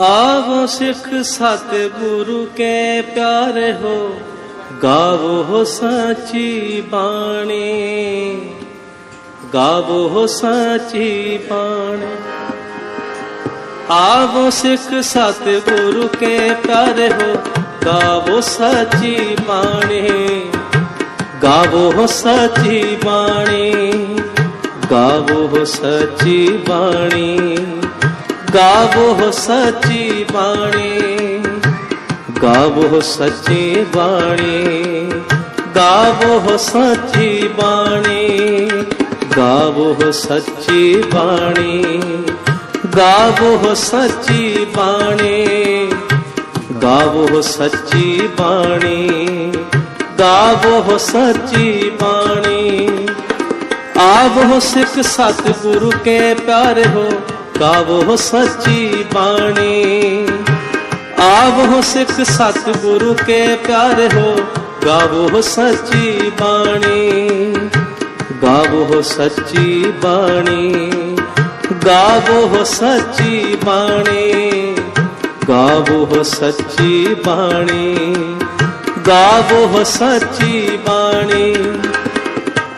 ਆਵੋ ਸਿੱਖ ਸਤ ਗੁਰੂ ਕੇ ਪਿਆਰੇ ਹੋ, ਗਾਵੋ ਹੋ ਸਾਚੀ ਬਾਣੀ। ਗਾਵੋ ਹੋ ਸਾਚੀ ਬਾਣੀ। ਆਵੋ ਸਿੱਖ ਸਤ ਗੁਰੂ ਕੇ ਪਿਆਰੇ ਹੋ, ਗਾਵੋ ਸਾਚੀ ਬਾਣੀ। ਗਾਵੋ ਹੋ ਬਾਣੀ, ਗਾਵੋ ਹੋ ਬਾਣੀ। ਗਾਵੋ ਸੱਚੀ ਬਾਣੀ, ਗਾਵੋ ਸੱਚੀ ਬਾਣੀ, ਗਾਵੋ ਸੱਚੀ ਬਾਣੀ, ਗਾਵੋ ਸੱਚੀ ਬਾਣੀ, ਗਾਵੋ ਸੱਚੀ ਬਾਣੀ, ਗਾਵੋ ਸੱਚੀ ਬਾਣੀ, ਗਾਵੋ ਸੱਚੀ ਬਾਣੀ। ਆਵੋ ਸਿੱਖ ਸਤਿਗੁਰੂ ਕੇ ਪਿਆਰੇ ਹੋ ਗਾਵੋ ਸੱਚੀ ਬਾਣੀ ਆਵੋ ਸਿੱਖ ਸਤ ਗੁਰੂ ਕੇ ਪਿਆਰੇ ਹੋ ਗਾਵੋ ਸੱਚੀ ਬਾਣੀ ਗਾਵੋ ਸੱਚੀ ਬਾਣੀ ਗਾਵੋ ਸੱਚੀ ਬਾਣੀ ਗਾਵੋ ਸੱਚੀ ਬਾਣੀ ਗਾਵੋ ਸੱਚੀ ਬਾਣੀ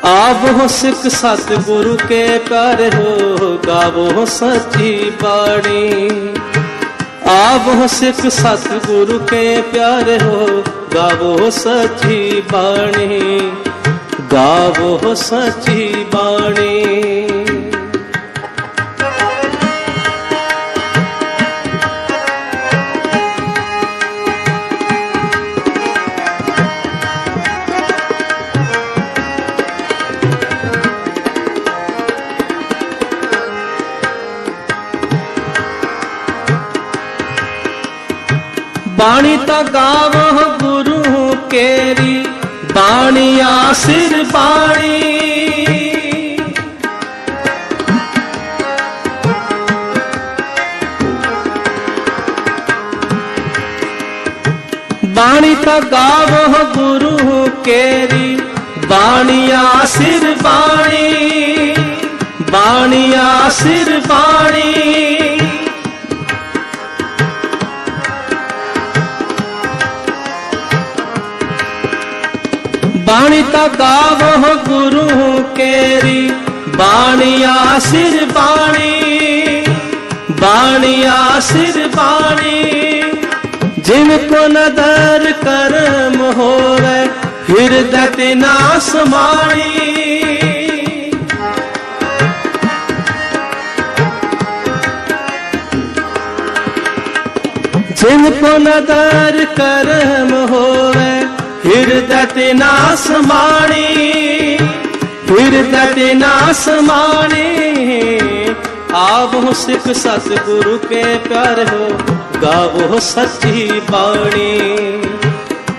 ਆਵੋ ਸਿੱਖ ਸਤ ਗੁਰੂ ਕੇ ਪਿਆਰੇ ਹੋ, ਗਾਵੋ ਹੋ ਸੱਚੀ ਬਾਣੀ। ਆਵੋ ਸਿੱਖ ਸਤ ਗੁਰੂ ਕੇ ਪਿਆਰੇ ਹੋ, ਗਾਵੋ ਹੋ ਸੱਚੀ ਬਾਣੀ। ਗਾਵੋ ਹੋ ਸੱਚੀ ਬਾਣੀ। ਬਾਣੀ ਤਾਂ ਗਾਵੋ ਗੁਰੂ ਕੇਰੀ, ਬਾਣੀ ਆਸਿਰ ਬਾਣੀ। ਬਾਣੀ ਤਾਂ ਗਾਵੋ ਗੁਰੂ ਕੇਰੀ, ਬਾਣੀ ਆਸਿਰ ਬਾਣੀ ਬਾਣੀ ਆਸਿਰ ਬਾਣੀ। ਤਾਂ ਗਾਵੋ ਗੁਰੂ ਕੇਰੀ। ਬਾਣੀ ਆਸਿਰ ਬਾਣੀ ਬਾਣੀ ਆਸਿਰ ਬਾਣੀ। ਜਿਨ ਕੋ ਨਦਰ ਕਰਮ ਹੋਵੇ, ਹਿਰਦੈ ਤੇ ਨਾ ਸਮਾਣੀ ਜਿਨ ਕੋ ਨਦਰ ਕਰਮ ਹੋਵੇ ਹਿਰਦੈ ਤੇ ਨਾ ਸਮਾਣੀ ਹਿਰਦੈ ਤੇ ਨਾ ਸਮਾਣੀ ਆਵੋ ਸਿੱਖ ਸਤ ਕੇ ਪਿਆਰ ਹੋ ਗਾਵੋ ਸੱਚੀ ਬਾਣੀ।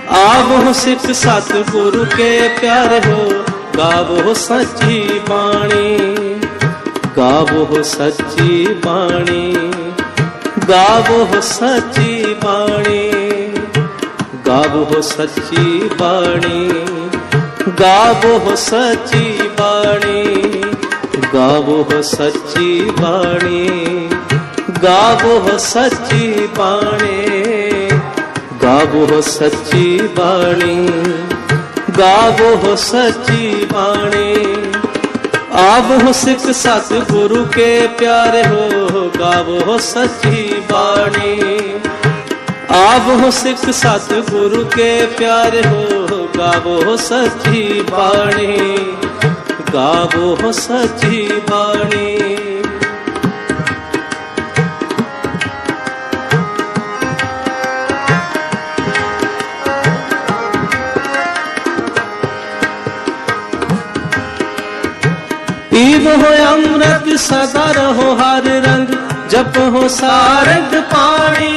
ਆਵੋ ਸਿੱਖ ਸਤਿਗੁਰੂ ਕੇ ਪਿਆਰ ਹੋ ਗਾਵੋ ਸੱਚੀ ਬਾਣੀ। ਗਾਵੋ ਸੱਚੀ ਬਾਣੀ ਗਾਵੋ ਸੱਚੀ ਬਾਣੀ। ਗਾਵੋ ਸੱਚੀ ਬਾਣੀ, ਗਾਵੋ ਸੱਚੀ ਬਾਣੀ, ਗਾਵੋ ਸੱਚੀ ਬਾਣੀ, ਗਾਵੋ ਸੱਚੀ ਬਾਣੀ, ਗਾਵੋ ਸੱਚੀ ਬਾਣੀ, ਗਾਵੋ ਸੱਚੀ ਬਾਣੀ। ਆਵੋ ਸਿੱਖ ਸਤ ਗੁਰੂ ਕੇ ਪਿਆਰੇ ਹੋ, ਗਾਵੋ ਸੱਚੀ ਬਾਣੀ। ਆਵੋ ਸਿੱਖ ਸਤ ਗੁਰੂ ਕੇ ਪਿਆਰੇ ਹੋ, ਗਾਵੋ ਸੱਚੀ ਬਾਣੀ, ਗਾਵੋ ਸੱਚੀ ਬਾਣੀ। ਪੀਵ ਹੋ ਅੰਮ੍ਰਿਤ, ਸਦਾ ਰਹੋ ਹਰ ਰੰਗ, ਜਪ ਹੋ ਸਾਰੰਗ ਪਾਣੀ।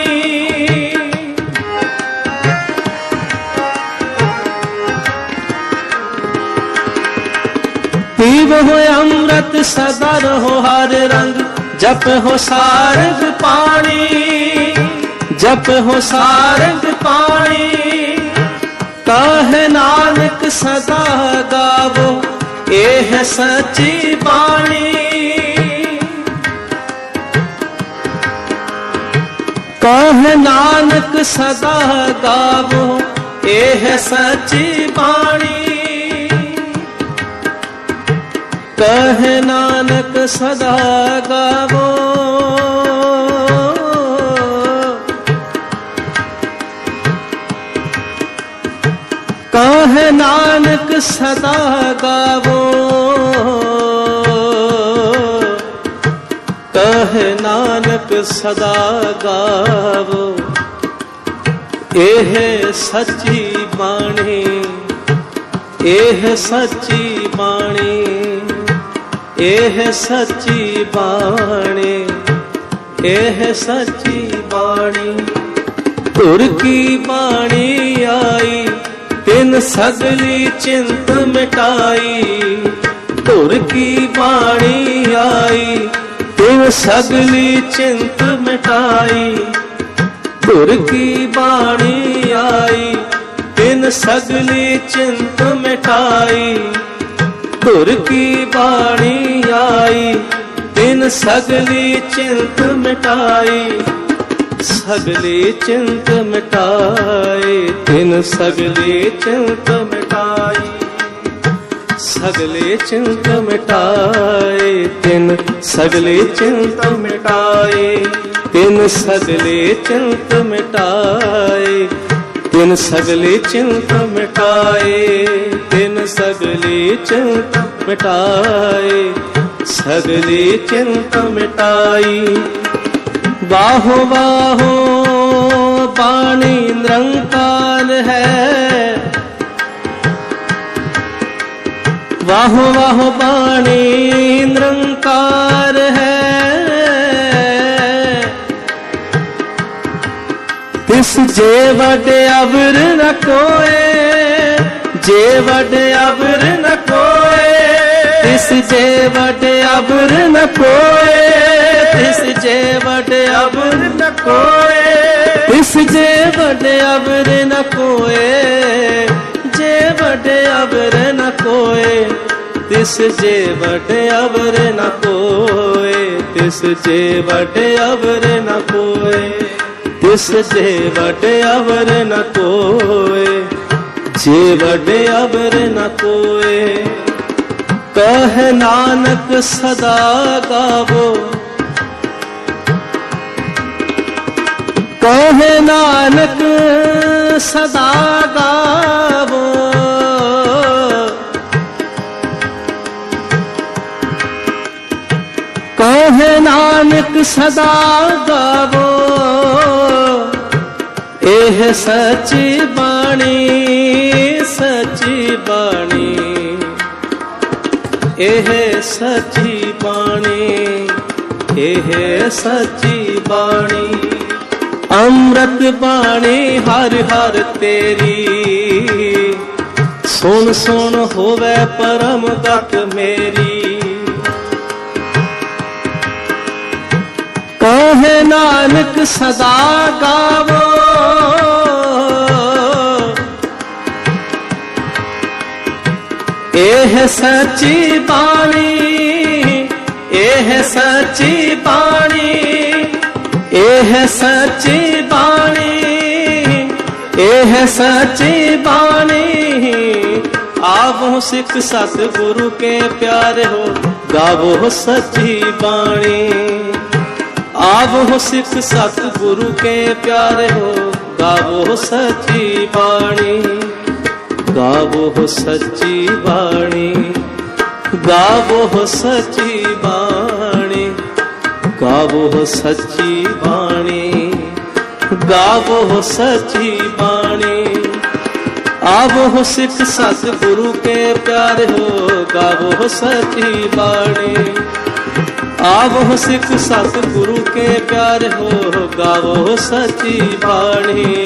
ਪੀਵ ਹੋ ਅੰਮ੍ਰਿਤ ਸਦਾ ਰਹੋ ਹਰ ਰੰਗ, ਜਪ ਹੋ ਸਾਰੰਗ ਪਾਣੀ, ਜਪ ਹੋ ਸਾਰੰਗ ਪਾਣੀ। ਕਾਹ ਨਾਨਕ ਸਦਾ ਗਾਵੋ, ਇਹ ਸੱਚੀ ਬਾਣੀ। ਕਹ ਨਾਨਕ ਸਦਾ ਗਾਵੋ, ਇਹ ਸੱਚੀ ਬਾਣੀ। ਕਹ ਨਾਨਕ ਸਦਾ ਗਾਵੋ। ਕਹ ਨਾਨਕ ਸਦਾ ਗਾਵੋ। ਕਹ ਨਾਨਕ ਸਦਾ ਗਾਵੋ। ਇਹ ਸੱਚੀ ਬਾਣੀ, ਇਹ ਸੱਚੀ ਬਾਣੀ। ਇਹ ਸੱਚੀ ਬਾਣੀ, ਇਹ ਸੱਚੀ ਬਾਣੀ। ਧੁਰ ਕੀ ਬਾਣੀ ਆਈ, ਤਿਨ ਸਗਲੀ ਚਿੰਤ ਮਿਟਾਈ। ਧੁਰ ਕੀ ਬਾਣੀ ਆਈ, ਤਿਨ ਸਗਲੀ ਚਿੰਤ ਮਿਟਾਈ। ਧੁਰ ਕੀ ਬਾਣੀ ਆਈ, ਤਿਨ ਸਗਲੀ ਚਿੰਤ ਮਿਟਾਈ। ਧੁਰ ਕੀ ਬਾਣੀ ਆਈ? ਤਿਨ ਸਗਲੀ ਚਿੰਤ ਮਿਟਾਈ। ਸਗਲੀ ਚਿੰਤ ਮਿਟਾਏ ਤਿਨ ਸਗਲੀ ਚਿੰਤ ਮਿਟਾਈ। ਸਗਲੇ ਚਿੰਤ ਮਿਟਾਏ ਤਿਨ ਸਗਲੇ ਚਿੰਤ ਮਿਟਾਏ ਤਿਨ ਸਗਲੇ ਚਿੰਤ ਮਿਟਾਏ ਤਿਨ ਸਗਲੇ ਚਿੰਤ ਮਿਟਾਏ ਤਿਨ ਸਗਲੇ ਚਿੰਤ ਮਿਟਾਏ, ਸਗਲੀ ਚਿੰਤ ਮਿਟਾਈ। ਬਾਹੋ ਬਾਹੋ ਬਾਣੀ ਨਿਰੰਕਾਰ ਹੈ। ਵਾਹੋ ਵਾਹੋ, ਬਾਣੀ ਨਿਰੰਕਾਰ ਹੈ। ਤਿਸ ਜੇ ਵਡ ਅਵਰ ਨ ਕੋਏ, ਜੇ ਵਡ ਤਿਸ ਜੇ ਵਡ ਅਵਰ ਨ ਕੋਏ ਤਿਸ ਜੇ ਵਡ ਅਵਰ ਨ ਕੋਏ ਤਿਸ ਜੇ ਵਡ ਅਵਰ ਨ ਕੋਏ ਜੇ ਵਡ ਅਵਰ ਨ ਕੋਏ ਤਿਸ ਜੇ ਵਡ ਅਵਰ ਨ ਕੋਏ ਤਿਸ ਜੇ ਵਡ ਅਵਰ ਨ ਕੋਏ ਤਿਸ ਜੇ ਵਡ ਅਵਰ ਨ ਕੋਏ ਜੇ ਵਡ ਅਵਰ ਨ ਕੋਏ ਕਹ ਨਾਨਕ ਸਦਾ ਗਾਵੋ ਕਹੇ ਨਾਨਕ ਸਦਾ ਗਾਵੋ ਕਹੇ ਨਾਨਕ ਸਦਾ ਗਾਵੋ ਇਹ ਸੱਚੀ ਬਾਣੀ ਸੱਚੀ ਇਹ ਸੱਚੀ ਬਾਣੀ, ਇਹ ਸੱਚੀ ਬਾਣੀ। ਅੰਮ੍ਰਿਤ ਬਾਣੀ ਹਰ ਹਰ ਤੇਰੀ। ਸੁਣ ਸੁਣ ਹੋਵੇ ਪਰਮ ਗਤ ਮੇਰੀ। ਕਹੇ ਨਾਨਕ ਸਦਾ ਗਾਵੋ ਇਹ ਸੱਚੀ ਬਾਣੀ, ਇਹ ਸੱਚੀ ਬਾਣੀ, ਇਹ ਸੱਚੀ ਬਾਣੀ, ਇਹ ਸੱਚੀ ਬਾਣੀ। ਆਵੋ ਸਿੱਖ ਸਤ ਗੁਰੂ ਕੇ ਪਿਆਰੇ ਹੋ, ਗਾਵੋ ਸੱਚੀ ਬਾਣੀ। ਆਵੋ ਸਿੱਖ ਸਤ ਗੁਰੂ ਕੇ ਪਿਆਰੇ ਹੋ, ਗਾਵੋ ਸੱਚੀ ਬਾਣੀ। ਗਾਵੋ ਸੱਚੀ ਬਾਣੀ, ਗਾਵੋ ਸੱਚੀ ਬਾਣੀ, ਗਾਵੋ ਸੱਚੀ ਬਾਣੀ, ਗਾਵੋ ਸੱਚੀ ਬਾਣੀ। ਆਵੋ ਸਿੱਖ ਸਤ ਗੁਰੂ ਕੇ ਪਿਆਰ ਹੋ, ਗਾਵੋ ਸੱਚੀ ਬਾਣੀ। ਆਵੋ ਸਿੱਖ ਸਤ ਗੁਰੂ ਕੇ ਪਿਆਰੇ ਹੋ, ਗਾਵੋ ਸੱਚੀ ਬਾਣੀ।